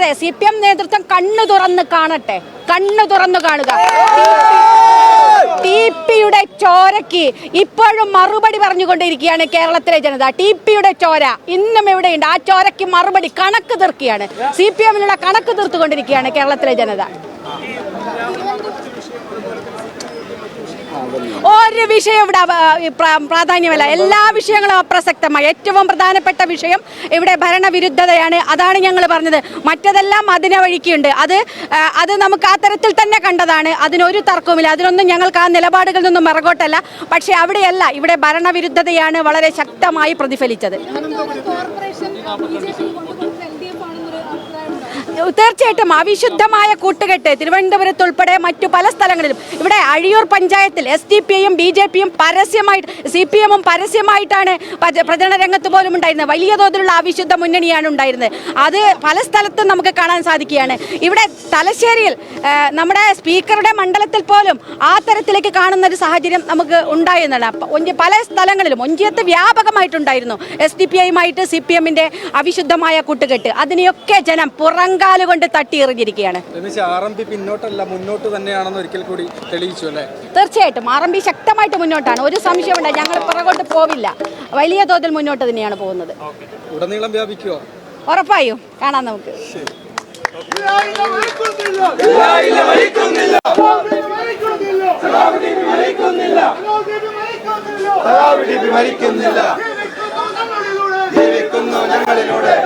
അതെ C P M നേതൃത്വം കണ്ണു തുറന്ന് കാണട്ടെ. കണ്ണു തുറന്നു കാണുക. ടി പിയുടെ ചോരയ്ക്ക് ഇപ്പോഴും മറുപടി പറഞ്ഞുകൊണ്ടിരിക്കുകയാണ് കേരളത്തിലെ ജനത. ടി പിയുടെ ചോര ഇന്നും എവിടെയുണ്ട്? ആ ചോരയ്ക്ക് മറുപടി കണക്ക് തീർക്കുകയാണ്. സി പി എമ്മിനുള്ള കണക്ക് തീർത്തുകൊണ്ടിരിക്കുകയാണ് കേരളത്തിലെ ജനത. ഒരു വിഷയം ഇവിടെ പ്രാധാന്യമല്ല. എല്ലാ വിഷയങ്ങളും അപ്രസക്തമായി. ഏറ്റവും പ്രധാനപ്പെട്ട വിഷയം ഇവിടെ ഭരണവിരുദ്ധതയാണ്. അതാണ് ഞങ്ങൾ പറഞ്ഞത്. മറ്റതെല്ലാം അതിനെ വഴിക്കുണ്ട്. അത് അത് നമുക്ക് ആ തരത്തിൽ തന്നെ കണ്ടതാണ്. അതിനൊരു തർക്കവുമില്ല. അതിനൊന്നും ഞങ്ങൾക്ക് ആ നിലപാടുകളിൽ നിന്നും മറകോട്ടല്ല പക്ഷേ അവിടെയല്ല. ഇവിടെ ഭരണവിരുദ്ധതയാണ് വളരെ ശക്തമായി പ്രതിഫലിച്ചത്. തീർച്ചയായിട്ടും അവിശുദ്ധമായ കൂട്ടുകെട്ട് തിരുവനന്തപുരത്ത് ഉൾപ്പെടെ മറ്റു പല സ്ഥലങ്ങളിലും. ഇവിടെ അഴിയൂർ പഞ്ചായത്തിൽ എസ് ഡി പി ഐയും ബി ജെ പിയും പരസ്യമായിട്ട് സി പി എമ്മും പരസ്യമായിട്ടാണ് പ്രചരണ രംഗത്ത് പോലും ഉണ്ടായിരുന്നത്. വലിയ തോതിലുള്ള അവിശുദ്ധ മുന്നണിയാണ് ഉണ്ടായിരുന്നത്. അത് പല സ്ഥലത്തും നമുക്ക് കാണാൻ സാധിക്കുകയാണ്. ഇവിടെ തലശ്ശേരിയിൽ നമ്മുടെ സ്പീക്കറുടെ മണ്ഡലത്തിൽ പോലും ആ തരത്തിലേക്ക് കാണുന്ന ഒരു സാഹചര്യം നമുക്ക് ഉണ്ടായിരുന്നതാണ് പല സ്ഥലങ്ങളിലും ഒഞ്ചിയത്ത് വ്യാപകമായിട്ടുണ്ടായിരുന്നു എസ് ഡി പി ഐയുമായിട്ട് സി പി എമ്മിന്റെ അവിശുദ്ധമായ കൂട്ടുകെട്ട്. അതിനെയൊക്കെ ജനം പുറങ്കാലുകൊണ്ട് തട്ടിയെറിഞ്ഞിരിക്കുകയാണ്. ആർ എം പി പിന്നോട്ടല്ല മുന്നോട്ട് തന്നെയാണെന്ന് ഒരിക്കൽ കൂടി തെളിയിച്ചു അല്ലേ? തീർച്ചയായിട്ടും. ആർ എം പി ശക്തമായിട്ട് മുന്നോട്ടാണ്. ഒരു സംശയമുണ്ട് ഞങ്ങൾ പുറകോട്ട് പോവില്ല. വലിയ തോതിൽ മുന്നോട്ട് തന്നെയാണ് പോകുന്നത്. ഉടനീളം വ്യാപിക്കുമോ ഉറപ്പായും. കാണാം നമുക്ക്. മരിക്കുന്നില്ല. ജീവിക്കുന്നു ഞങ്ങളിലൂടെ.